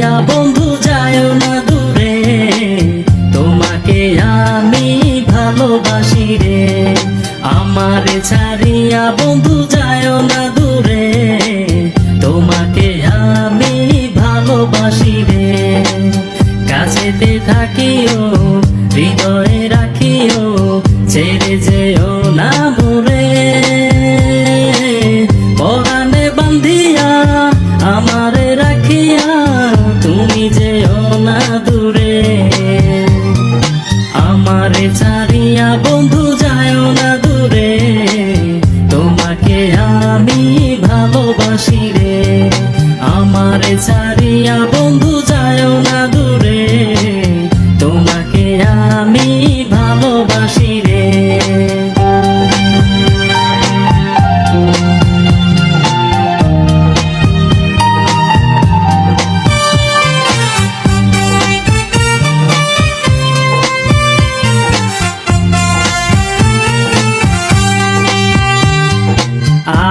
ছাড়িয়া বন্ধু যায় না দূরে, তোমাকে আমি ভালোবাসি রে। আমারে ছাড়িয়া বন্ধু যায় না দূরে, তোমাকে আমি ভালোবাসি রে। কাছেতে থাকিও, হৃদয়ে রাখিও, ছেড়ে যেও না দূরে। আমারে ছাড়িয়া বন্ধু যায় না দূরে। তোমাকে আমি ভালোবাসি রে। আমারে ছাড়িয়া বন্ধু যায় না দূরে। তোমাকে আমি ভালোবাসি রে।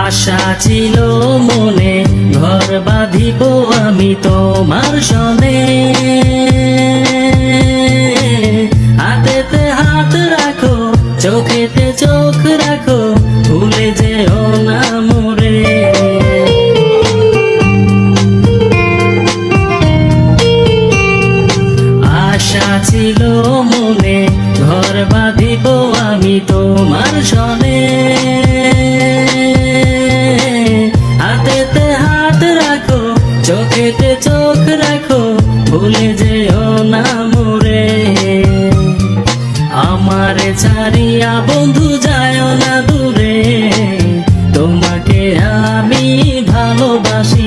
আশা ছিল মনে, ঘর বাঁধিব আমি তোমার সনে। হাতেতে হাত রাখো, চোখেতে চোখ রাখো, ভুলে যেও না মোরে। আশা ছিল মনে, ঘর বাঁধিব আমি তোমার সনে। ভুলে যেও না মোরে। আমারে ছাড়িয়া বন্ধু যায় না দূরে। তোমাকে আমি ভালোবাসি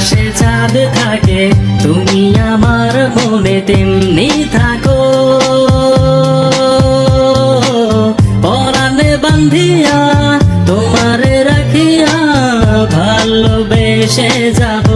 আকাশে চাঁদ থাকে তুমি আমার মনে তেমনি থাকো। পরাণে বান্ধিয়া তোমারে রাখিয়া ভালোবেসে যাব।